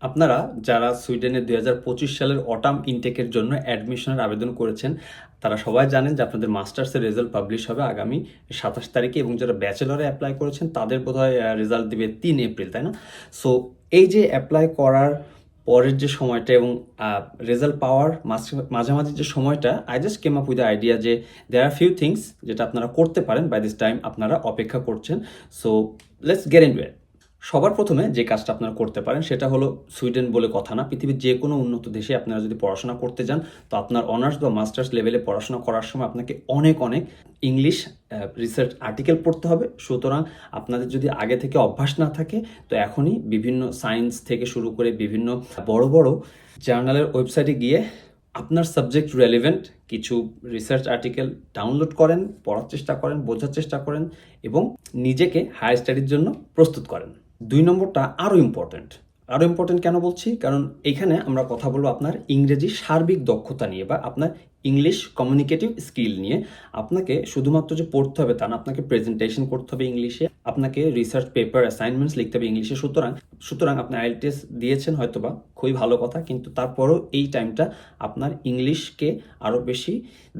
আপনারা যারা সুইডেনের দুই সালের অটাম ইনটেকের জন্য অ্যাডমিশনের আবেদন করেছেন, তারা সবাই জানেন যে আপনাদের মাস্টার্সের রেজাল্ট পাবলিশ হবে আগামী সাতাশ তারিখে এবং যারা ব্যাচেলরে অ্যাপ্লাই করেছেন, তাদের বোধহয় রেজাল্ট দিবে তিন এপ্রিল, তাই না? সো এই যে অ্যাপ্লাই করার পরের যে সময়টা এবং রেজাল্ট পাওয়ার মাঝ- মাঝামাঝি যে সময়টা I just came up with idea যে দেয়ার আর ফিউ থিংস যেটা আপনারা করতে পারেন বাই দিস টাইম আপনারা অপেক্ষা করছেন। সো লেটস গেট ইন সবার প্রথমে যে কাজটা আপনারা করতে পারেন সেটা হলো সুইডেন বলে কথা না। পৃথিবীর যে কোনো উন্নত দেশে আপনারা যদি পড়াশোনা করতে যান, তো আপনার অনার্স বা মাস্টার্স লেভেলে পড়াশোনা করার সময় আপনাকে অনেক অনেক ইংলিশ রিসার্চ আর্টিকেল পড়তে হবে। সুতরাং আপনাদের যদি আগে থেকে অভ্যাস না থাকে, তো এখনই বিভিন্ন সায়েন্স থেকে শুরু করে বিভিন্ন বড় বড় জার্নালের ওয়েবসাইটে গিয়ে আপনার সাবজেক্ট রেলিভেন্ট কিছু রিসার্চ আর্টিকেল ডাউনলোড করেন, পড়ার চেষ্টা করেন, বোঝার চেষ্টা করেন এবং নিজেকে হায়ার স্টাডির জন্য প্রস্তুত করেন। দুই নম্বরটা আরও ইম্পর্ট্যান্ট আরও ইম্পর্ট্যান্ট কেন বলছি? কারণ এখানে আমরা কথা বলব আপনার ইংরেজি সার্বিক দক্ষতা নিয়ে বা আপনার ইংলিশ কমিউনিকেটিভ স্কিল নিয়ে। আপনাকে শুধুমাত্র যে পড়তে হবে তা না, আপনাকে প্রেজেন্টেশন করতে হবে ইংলিশে আপনাকে রিসার্চ পেপার অ্যাসাইনমেন্টস লিখতে হবে ইংলিশে সুতরাং সুতরাং আপনি আইএলটিএস দিয়েছেন হয়তোবা, খুবই ভালো কথা, কিন্তু তারপরও এই টাইমটা আপনার ইংলিশকে আরও বেশি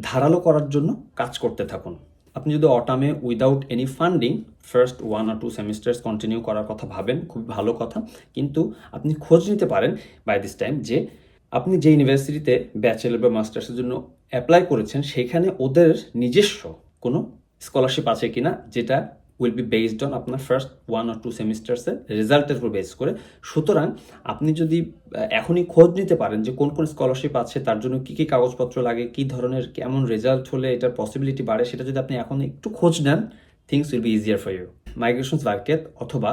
ধারালো করার জন্য কাজ করতে থাকুন। আপনি যদি অটামে without any funding first one আর টু সেমিস্টার্স কন্টিনিউ করার কথা ভাবেন খুব ভালো কথা। কিন্তু আপনি খোঁজ নিতে পারেন বাই দিস টাইম যে আপনি যে ইউনিভার্সিটিতে ব্যাচেলর বা মাস্টার্সের জন্য অ্যাপ্লাই করেছেন, সেখানে ওদের নিজস্ব কোনো স্কলারশিপ আছে কিনা, যেটা উইল বি বেসড অন আপনার ফার্স্ট ওয়ান অর টু সেমিস্টার্সের রেজাল্টের উপর বেস করে। সুতরাং আপনি যদি এখনই খোঁজ নিতে পারেন যে কোন কোন স্কলারশিপ আছে, তার জন্য কী কী কাগজপত্র লাগে, কী ধরনের কেমন রেজাল্ট হলে এটার পসিবিলিটি বাড়ে, সেটা যদি আপনি এখন একটু খোঁজ নেন things will be easier for you migration ভার্কেট অথবা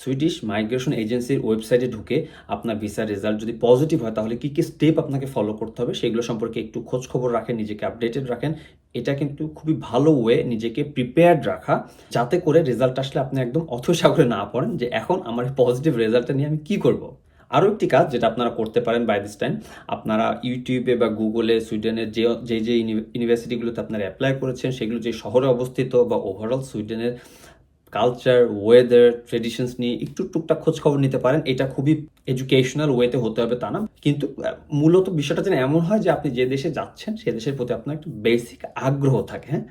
সুইডিশ মাইগ্রেশন এজেন্সির ওয়েবসাইটে ঢুকে আপনার ভিসার রেজাল্ট যদি পজিটিভ হয়, তাহলে কী কী স্টেপ আপনাকে ফলো করতে হবে সেগুলো সম্পর্কে একটু খোঁজ খবর রাখেন, নিজেকে আপডেটেড রাখেন। এটা কিন্তু খুবই ভালো ওয়ে নিজেকে প্রিপেয়ার্ড রাখা, যাতে করে রেজাল্ট আসলে আপনি একদম অথসাগরে না পড়েন যে এখন আমার পজিটিভ রেজাল্টটা নিয়ে আমি কি করব। আরও একটি কাজ যেটা আপনারা করতে পারেন বাই দিস টাইম আপনারা ইউটিউবে বা গুগলে সুইডেনের যে যে যে ইউনিভার্সিটিগুলোতে আপনারা অ্যাপ্লাই করেছেন, সেগুলো যে শহরে অবস্থিত বা ওভারঅল সুইডেনের কালচার ওয়েদার ট্রেডিশনস নিয়ে একটু টুকটাক খোঁজ খবর নিতে পারেন। এটা খুবই এডুকেশনাল ওয়েতে হতে হবে তা না। কিন্তু মূলত বিষয়টা যেন এমন হয় যে আপনি যে দেশে যাচ্ছেন, সে দেশের প্রতি আপনার একটু বেসিক আগ্রহ থাকে হ্যাঁ?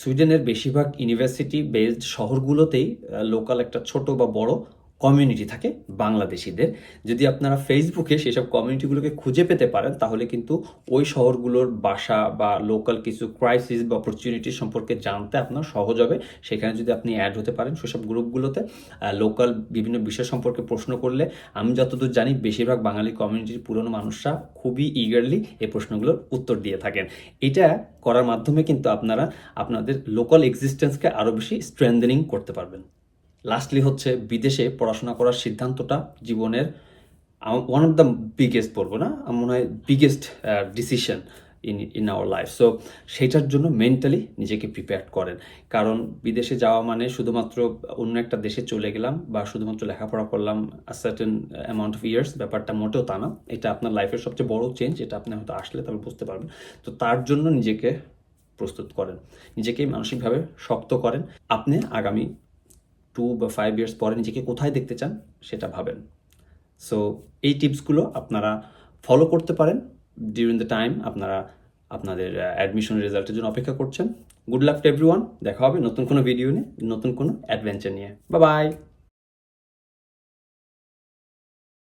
সুইডেনের বেশিরভাগ ইউনিভার্সিটি বেসড শহরগুলোতেই লোকাল একটা ছোট বা বড় কমিউনিটি থাকে, বাংলাদেশিদের। যদি আপনারা ফেসবুকে সেসব কমিউনিটিগুলোকে খুঁজে পেতে পারেন, তাহলে কিন্তু ওই শহরগুলোর বাসা বা লোকাল কিছু ক্রাইসিস বা অপরচুনিটি সম্পর্কে জানতে আপনার সহজ হবে। সেখানে যদি আপনি অ্যাড হতে পারেন সেসব গ্রুপগুলোতে লোকাল বিভিন্ন বিষয় সম্পর্কে প্রশ্ন করলে, আমি যতদূর জানি বেশিরভাগ বাঙালি কমিউনিটির পুরনো মানুষরা খুবই ইগারলি এই প্রশ্নগুলোর উত্তর দিয়ে থাকেন। এটা করার মাধ্যমে কিন্তু আপনারা আপনাদের লোকাল এক্সিস্টেন্সকে আরও বেশি স্ট্রেন্থেনিং করতে পারবেন। লাস্টলি হচ্ছে বিদেশে পড়াশোনা করার সিদ্ধান্তটা জীবনের ওয়ান অফ দ্য বিগেস্ট বলব না আমার মনে হয় biggest decision in in our life so সেইটার জন্য মেন্টালি নিজেকে প্রিপেয়ার করেন। কারণ বিদেশে যাওয়া মানে শুধুমাত্র অন্য একটা দেশে চলে গেলাম বা শুধুমাত্র লেখাপড়া করলাম সার্টেন অ্যামাউন্ট অফ ইয়ার্স ব্যাপারটা মোটেও তা না। এটা আপনার লাইফের সবচেয়ে বড় চেঞ্জ এটা আপনি হয়তো আসলে তবে বুঝতে পারবেন। তো তার জন্য নিজেকে প্রস্তুত করেন। নিজেকে মানসিকভাবে শক্ত করেন। আপনি আগামী টু বা ফাইভ ইয়ার্স পরে নিজেকে কোথায় দেখতে চান, সেটা ভাবেন। সো এই টিপসগুলো আপনারা ফলো করতে পারেন। ডিউরিং দ্য টাইম আপনারা আপনাদের অ্যাডমিশন রেজাল্টের জন্য অপেক্ষা করছেন। গুড লাক টু এভরিওয়ান দেখা হবে নতুন কোনো ভিডিও নিয়ে, নতুন কোনো অ্যাডভেঞ্চার নিয়ে। বা বাই